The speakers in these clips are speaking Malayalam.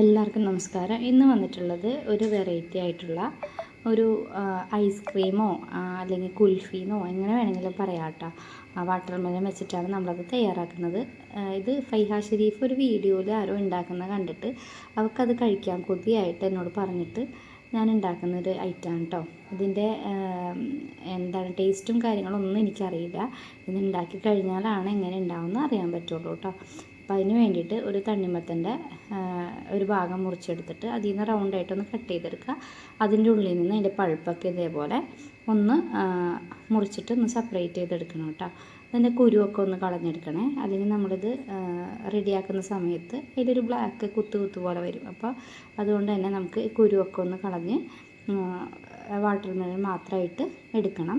എല്ലാവർക്കും നമസ്കാരം. ഇന്ന് വന്നിട്ടുള്ളത് ഒരു വെറൈറ്റി ആയിട്ടുള്ള ഒരു ഐസ്ക്രീമോ അല്ലെങ്കിൽ കുൽഫീന്നോ എങ്ങനെ വേണമെങ്കിലും പറയാം കേട്ടോ. വാട്ടർ മെലൻ വെച്ചിട്ടാണ് നമ്മളത് തയ്യാറാക്കുന്നത്. ഇത് ഫൈഹാ ഷെരീഫ് ഒരു വീഡിയോയിൽ ആരോ ഉണ്ടാക്കുന്ന കണ്ടിട്ട് അവർക്കത് കഴിക്കാൻ കൊതിയായിട്ട് എന്നോട് പറഞ്ഞിട്ട് ഞാൻ ഉണ്ടാക്കുന്ന ഒരു ഐറ്റമാണ് കേട്ടോ. ഇതിന്റെ എന്താണ് ടേസ്റ്റും കാര്യങ്ങളൊന്നും എനിക്കറിയില്ല. ഇത് ഉണ്ടാക്കി കഴിഞ്ഞാലാണ് എങ്ങനെ ഉണ്ടാവുമെന്ന് അറിയാൻ പറ്റുള്ളൂ കേട്ടോ. അപ്പോൾ അതിന് വേണ്ടിയിട്ട് ഒരു തണ്ണിമത്തന്റെ ഒരു ഭാഗം മുറിച്ചെടുത്തിട്ട് അതിൽ നിന്ന് റൗണ്ടായിട്ടൊന്ന് കട്ട് ചെയ്തെടുക്കുക. അതിന്റെ ഉള്ളിൽ നിന്ന് അതിന്റെ പഴുപ്പൊക്കെ ഇതേപോലെ ഒന്ന് മുറിച്ചിട്ട് ഒന്ന് സെപ്പറേറ്റ് ചെയ്തെടുക്കണം കേട്ടോ. അതിന്റെ കുരുവൊക്കെ ഒന്ന് കളഞ്ഞെടുക്കണേ. അല്ലെങ്കിൽ നമ്മളിത് റെഡിയാക്കുന്ന സമയത്ത് അതിലൊരു ബ്ലാക്ക് കുത്തു കുത്തു പോലെ വരും. അപ്പോൾ അതുകൊണ്ട് തന്നെ നമുക്ക് കുരുവൊക്കെ ഒന്ന് കളഞ്ഞ് വാട്ടർ മെലൺ മാത്രമായിട്ട് എടുക്കണം.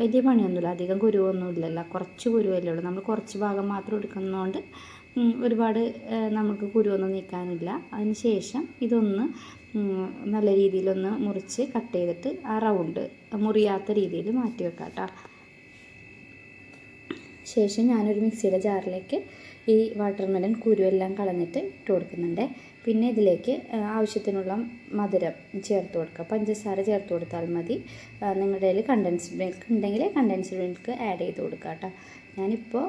വലിയ പണിയൊന്നുമില്ല. അധികം കുരുവൊന്നും ഇല്ലല്ലോ കുറച്ച് കുരുവല്ലേ ഉള്ളൂ. നമ്മൾ കുറച്ച് ഭാഗം മാത്രം എടുക്കുന്നതുകൊണ്ട് ഒരുപാട് നമുക്ക് കുരുവൊന്നും നീക്കാനില്ല. അതിന് ശേഷം ഇതൊന്ന് നല്ല രീതിയിലൊന്ന് മുറിച്ച് കട്ട് ചെയ്തിട്ട് ആ റൗണ്ട് മുറിയാത്ത രീതിയിൽ മാറ്റി വെക്കാം കേട്ടോ ശേഷം ഞാനൊരു മിക്സിയുടെ ജാറിലേക്ക് ഈ വാട്ടർമെലൻ കുരുവെല്ലാം കളഞ്ഞിട്ട് ഇട്ട് കൊടുക്കുന്നുണ്ട്. പിന്നെ ഇതിലേക്ക് ആവശ്യത്തിനുള്ള മധുരം ചേർത്ത് കൊടുക്കുക. പഞ്ചസാര ചേർത്ത് കൊടുത്താൽ മതി. നിങ്ങളുടെ കയ്യിൽ കണ്ടൻസ്ഡ് മിൽക്ക് ഉണ്ടെങ്കിൽ കണ്ടൻസ്ഡ് മിൽക്ക് ആഡ് ചെയ്ത് കൊടുക്കുക കേട്ടോ. ഞാനിപ്പോൾ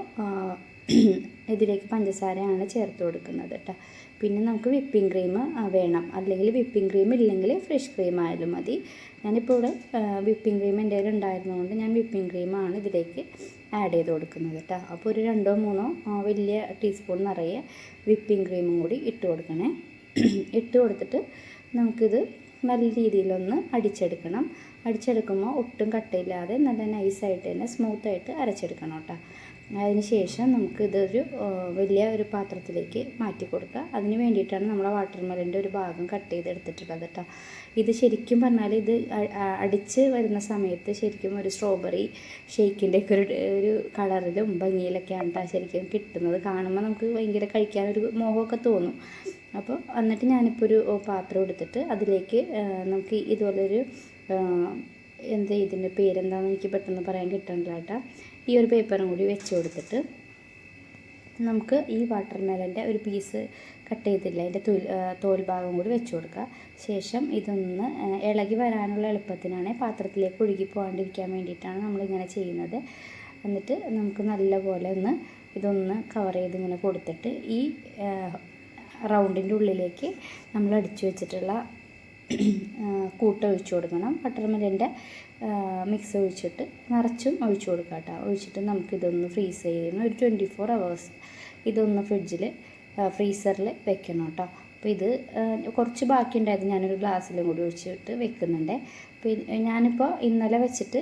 ഇതിലേക്ക് പഞ്ചസാരയാണ് ചേർത്ത് കൊടുക്കുന്നത് കേട്ടോ. പിന്നെ നമുക്ക് വിപ്പിംഗ് ക്രീം വേണം. അല്ലെങ്കിൽ വിപ്പിംഗ് ക്രീം ഇല്ലെങ്കിൽ ഫ്രഷ് ക്രീം ആയാലും മതി. ഞാനിപ്പോൾ ഇവിടെ വിപ്പിംഗ് ക്രീം എന്റെ കയ്യിൽ ഉണ്ടായിരുന്നതുകൊണ്ട് ഞാൻ വിപ്പിംഗ് ക്രീമാണ് ഇതിലേക്ക് ആഡ് ചെയ്ത് കൊടുക്കുന്നത് കേട്ടോ അപ്പോൾ ഒരു രണ്ടോ മൂന്നോ വലിയ ടീസ്പൂൺ നിറയെ വിപ്പിംഗ് ക്രീമും കൂടി ഇട്ട് കൊടുക്കണേ. ഇട്ട് കൊടുത്തിട്ട് നമുക്കിത് നല്ല രീതിയിലൊന്ന് അടിച്ചെടുക്കണം. അടിച്ചെടുക്കുമ്പോൾ ഒട്ടും കട്ടയില്ലാതെ നല്ല നൈസായിട്ട് തന്നെ സ്മൂത്തായിട്ട് അരച്ചെടുക്കണം കേട്ടോ അതിന് ശേഷം നമുക്ക് ഇതൊരു വലിയ ഒരു പാത്രത്തിലേക്ക് മാറ്റി കൊടുക്കുക. അതിന് വേണ്ടിയിട്ടാണ് നമ്മളെ വാട്ടർ മെലിന്റെ ഒരു ഭാഗം കട്ട് ചെയ്ത് എടുത്തിട്ടുള്ളത് കേട്ടോ ഇത് ശരിക്കും പറഞ്ഞാൽ ഇത് അടിച്ച് വരുന്ന സമയത്ത് ശരിക്കും ഒരു സ്ട്രോബെറി ഷേക്കിന്റെ ഒക്കെ ഒരു ഒരു കളറിലും ഭംഗിയിലൊക്കെയാണ് കേട്ടോ ശരിക്കും കിട്ടുന്നത്. കാണുമ്പോൾ നമുക്ക് ഭയങ്കര കഴിക്കാനൊരു മോഹമൊക്കെ തോന്നും. അപ്പോൾ എന്നിട്ട് ഞാനിപ്പോൾ ഒരു പാത്രം എടുത്തിട്ട് അതിലേക്ക് നമുക്ക് ഇതുപോലൊരു എന്താ ഇതിന്റെ പേരെന്താണെന്ന് എനിക്ക് പെട്ടെന്ന് പറയാൻ കിട്ടണില്ല കേട്ടോ ഈ ഒരു പേപ്പറും കൂടി വെച്ച് കൊടുത്തിട്ട് നമുക്ക് ഈ വാട്ടർ മെലന്റെ ഒരു പീസ് കട്ട് ചെയ്തില്ല? അതിന്റെ തോൽ തോൽഭാഗം തോൽ ഭാഗം കൂടി വെച്ച് കൊടുക്കുക ശേഷം ഇതൊന്ന് ഇളകി വരാനുള്ള എളുപ്പത്തിനാണ് പാത്രത്തിലേക്ക് ഒഴുകി പോകാണ്ടിരിക്കാൻ വേണ്ടിയിട്ടാണ് നമ്മളിങ്ങനെ ചെയ്യുന്നത്. എന്നിട്ട് നമുക്ക് നല്ലപോലെ ഒന്ന് ഇതൊന്ന് കവർ ചെയ്ത് ഇങ്ങനെ കൊടുത്തിട്ട് ഈ റൗണ്ടിന്റെ ഉള്ളിലേക്ക് നമ്മൾ അടിച്ചു വെച്ചിട്ടുള്ള കൂട്ട് ഒഴിച്ചു കൊടുക്കണം. ബട്ടർ ബട്ടർമെലിന്റെ മിക്സ് ഒഴിച്ചിട്ട് നിറച്ചും ഒഴിച്ചു കൊടുക്കുക കേട്ടോ. ഒഴിച്ചിട്ട് നമുക്കിതൊന്ന് ഫ്രീസ് ചെയ്യുന്ന ഒരു ട്വന്റി ഫോർ അവേഴ്സ് ഇതൊന്ന് ഫ്രിഡ്ജിൽ ഫ്രീസറിൽ വെക്കണം കേട്ടോ. അപ്പോൾ ഇത് കുറച്ച് ബാക്കി ഉണ്ടായിരുന്നു ഞാനൊരു ഗ്ലാസ്സിലും കൂടി ഒഴിച്ചിട്ട് വെക്കുന്നുണ്ട്. അപ്പോൾ ഞാനിപ്പോൾ ഇന്നലെ വെച്ചിട്ട്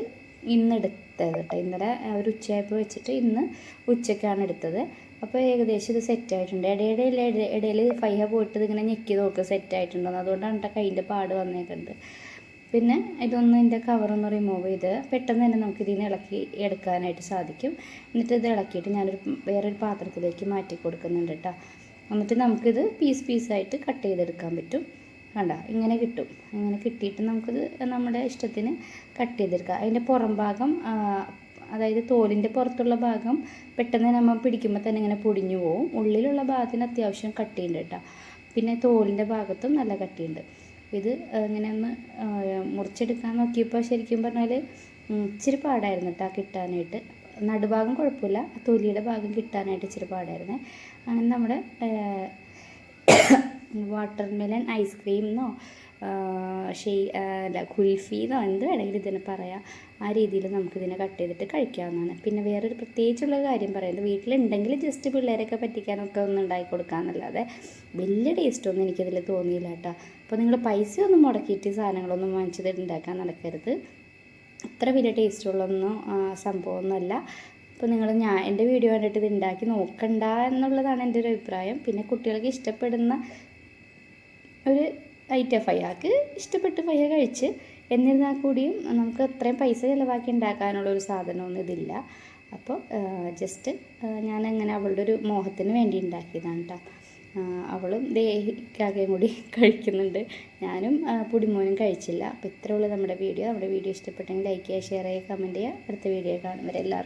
ഇന്ന് എടുത്തത് കേട്ടോ. ഇന്നലെ ഒരു ഉച്ചയായപ്പോൾ വെച്ചിട്ട് ഇന്ന് ഉച്ചയ്ക്കാണ് എടുത്തത്. അപ്പോൾ ഏകദേശം ഇത് സെറ്റ് ആയിട്ടുണ്ട്. ഇടയിടയിൽ ഇടയിൽ ഫൈഹ പോയിട്ട് ഇതിങ്ങനെ ഞെക്കി നോക്കുക സെറ്റ് ആയിട്ടുണ്ടോ അതുകൊണ്ടാണ് എന്റെ കയ്യിന്റെ പാട് വന്നേക്കുന്നത് പിന്നെ ഇതൊന്ന് ഇതിന്റെ കവറൊന്ന് റിമൂവ് ചെയ്ത് പെട്ടെന്ന് തന്നെ നമുക്ക് ഇതിൽ നിന്ന് ഇളക്കി എടുക്കാനായിട്ട് സാധിക്കും. എന്നിട്ട് ഇത് ഇളക്കിയിട്ട് ഞാനൊരു വേറൊരു പാത്രത്തിലേക്ക് മാറ്റി കൊടുക്കുന്നുണ്ട് കേട്ടോ എന്നിട്ട് നമുക്കിത് പീസ് പീസായിട്ട് കട്ട് ചെയ്തെടുക്കാൻ പറ്റും. കണ്ട? ഇങ്ങനെ കിട്ടും. ഇങ്ങനെ കിട്ടിയിട്ട് നമുക്കിത് നമ്മുടെ ഇഷ്ടത്തിന് കട്ട് ചെയ്തെടുക്കാം. അതിന്റെ പുറം ഭാഗം അതായത് തോലിന്റെ പുറത്തുള്ള ഭാഗം പെട്ടെന്ന് നമ്മൾ പിടിക്കുമ്പോൾ തന്നെ ഇങ്ങനെ പൊടിഞ്ഞു പോവും. ഉള്ളിലുള്ള ഭാഗത്തിന് അത്യാവശ്യം കട്ടിയുണ്ട് കേട്ടോ. പിന്നെ തോലിന്റെ ഭാഗത്തും നല്ല കട്ടിയുണ്ട്. ഇത് ഇങ്ങനെ ഒന്ന് മുറിച്ചെടുക്കാൻ നോക്കിയപ്പോൾ ശരിക്കും പറഞ്ഞാൽ ഇച്ചിരി പാടായിരുന്നു കേട്ടോ കിട്ടാനായിട്ട്. നടുഭാഗം കുഴപ്പമില്ല തൊലിയുടെ ഭാഗം കിട്ടാനായിട്ട് ഇച്ചിരി പാടായിരുന്നേ. അങ്ങനെ നമ്മുടെ വാട്ടർമെലൺ ഐസ്ക്രീം എന്നോ ഷെയ് അല്ല കുൽഫീന്നോ എന്ത് വേണമെങ്കിലും ഇതിനെ പറയാം. ആ രീതിയിൽ നമുക്കിതിനെ കട്ട് ചെയ്തിട്ട് കഴിക്കാവുന്നതാണ്. പിന്നെ വേറൊരു പ്രത്യേകിച്ചുള്ള കാര്യം പറയുന്നത് വീട്ടിലുണ്ടെങ്കിൽ ജസ്റ്റ് പിള്ളേരൊക്കെ പറ്റിക്കാനൊക്കെ ഒന്ന് ഉണ്ടാക്കി കൊടുക്കാമെന്നല്ലാതെ വലിയ ടേസ്റ്റൊന്നും എനിക്കതിൽ തോന്നിയില്ല കേട്ടോ. അപ്പോൾ നിങ്ങൾ പൈസ ഒന്നും മുടക്കിയിട്ട് സാധനങ്ങളൊന്നും വാങ്ങിച്ചത് ഉണ്ടാക്കാൻ നടക്കരുത്. അത്ര വലിയ ടേസ്റ്റുള്ളൊന്നും സംഭവമൊന്നുമല്ല. അപ്പോൾ നിങ്ങൾ ഞാൻ എന്റെ വീഡിയോ കണ്ടിട്ട് ഇത് ഉണ്ടാക്കി നോക്കണ്ട എന്നുള്ളതാണ് എന്റെ ഒരു അഭിപ്രായം. പിന്നെ കുട്ടികൾക്ക് ഇഷ്ടപ്പെടുന്ന ഒരു ഐറ്റം ഫയ്യാക്ക് ഇഷ്ടപ്പെട്ട് ഫയ്യ കഴിച്ച്. എന്നിരുന്നാൽ കൂടിയും നമുക്ക് അത്രയും പൈസ ചിലവാക്കി ഉണ്ടാക്കാനുള്ള ഒരു സാധനമൊന്നും ഇതില്ല. അപ്പോൾ ജസ്റ്റ് ഞാൻ അങ്ങനെ അവളുടെ ഒരു മോഹത്തിന് വേണ്ടി ഉണ്ടാക്കിയതാണ് കേട്ടോ അവളും ദേഹിക്കാകെയും കൂടി കഴിക്കുന്നുണ്ട്. ഞാനും പൊടിമോനും കഴിച്ചില്ല. അപ്പോൾ ഇത്രയുള്ള നമ്മുടെ വീഡിയോ. നമ്മുടെ വീഡിയോ ഇഷ്ടപ്പെട്ടെങ്കിൽ ലൈക്ക് ചെയ്യുക ഷെയർ ചെയ്യുക കമന്റ് ചെയ്യുക. അടുത്ത വീഡിയോ കാണുന്നവരെല്ലാവർക്കും